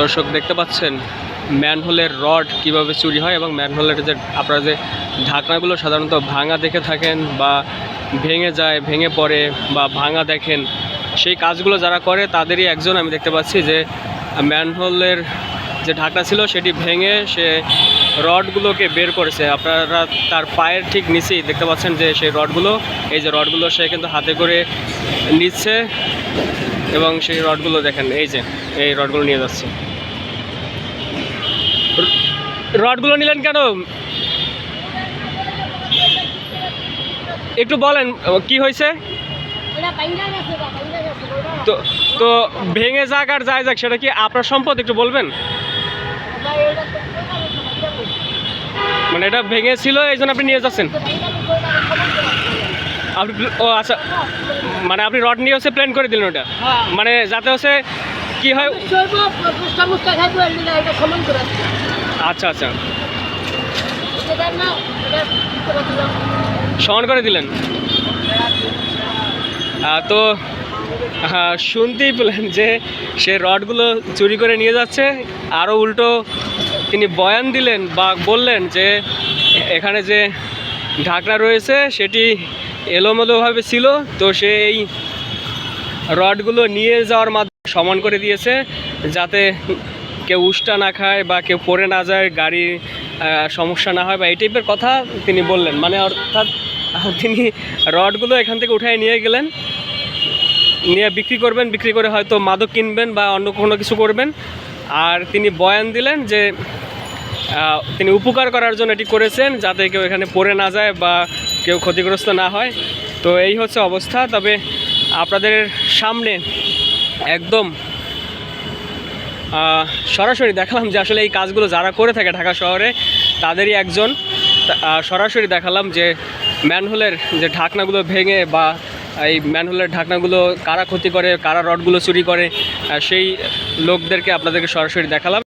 দর্শক দেখতে পাচ্ছেন, ম্যানহোলের রড কীভাবে চুরি হয় এবং ম্যানহোলের যে, আপনারা যে ঢাকনাগুলো সাধারণত ভাঙা দেখে থাকেন বা ভেঙে যায়, ভেঙে পড়ে বা ভাঙা দেখেন, সেই কাজগুলো যারা করে তাদেরই একজন আমি দেখতে পাচ্ছি যে, ম্যানহোলের যে ঢাকনা ছিল সেটি ভেঙে সে রডগুলোকে বের করেছে। আপনারা তার পায়ের ঠিক নিচেই দেখতে পাচ্ছেন যে সেই রডগুলো এই যে রডগুলো সে কিন্তু হাতে করে নিচ্ছে এবং সেই রডগুলো দেখেন এই যে এই রডগুলো নিয়ে যাচ্ছে। রডগুলো নিলেন কেন? একটু বলেন কি হয়েছে? তো তো ভেঙে যাক আর যায় যাক সেটা কি আপনার সম্পদ? একটু বলবেন? মানে এটা ভেঙে ছিল এই জন্য আপনি নিয়ে যাচ্ছেন? আপনি ও আচ্ছা মানে আপনি রড নিয়ে হচ্ছে প্ল্যান করে দিলেন ওটা? হ্যাঁ। মানে যাতে হচ্ছে কি হয় আচ্ছা আচ্ছা। কি করে সমান করে দিলেন? তো শুনতেই পেলেন যে সে রডগুলো চুরি করে নিয়ে যাচ্ছে আরও উল্টো তিনি বয়ান দিলেন বা বললেন যে এখানে যে ঢাকনা রয়েছে সেটি এলোমেলোভাবে ছিল, তো সে এই রডগুলো নিয়ে যাওয়ার মাধ্যমে সমান করে দিয়েছে যাতে কেউ উষ্টা না খায় বা কেউ পড়ে না যায় গাড়ির সমস্যা না হয় বা এই টাইপের কথা তিনি বললেন। মানে অর্থাৎ তিনি রডগুলো এখান থেকে উঠায় নিয়ে গেলেন, নিয়ে বিক্রি করবেন, বিক্রি করে হয়তো মাদক কিনবেন বা অন্য কোনো কিছু করবেন। আর তিনি বয়ান দিলেন যে তিনি উপকার করার জন্য এটি করেছেন যাতে কেউ এখানে পড়ে না যায় বা কেউ ক্ষতিগ্রস্ত না হয়। তো এই হচ্ছে অবস্থা। তবে আপনাদের সামনে একদম সরাসরি দেখালাম যে আসলে এই কাজগুলো যারা করে থাকে ঢাকা শহরে, তাদেরই একজন। সরাসরি দেখালাম যে ম্যানহোলের যে ঢাকনাগুলো ভেঙে বা এই ম্যানহোলের ঢাকনাগুলো কারা ক্ষতি করে, কারা রডগুলো চুরি করে সেই লোকদেরকে আপনাদেরকে সরাসরি দেখালাম।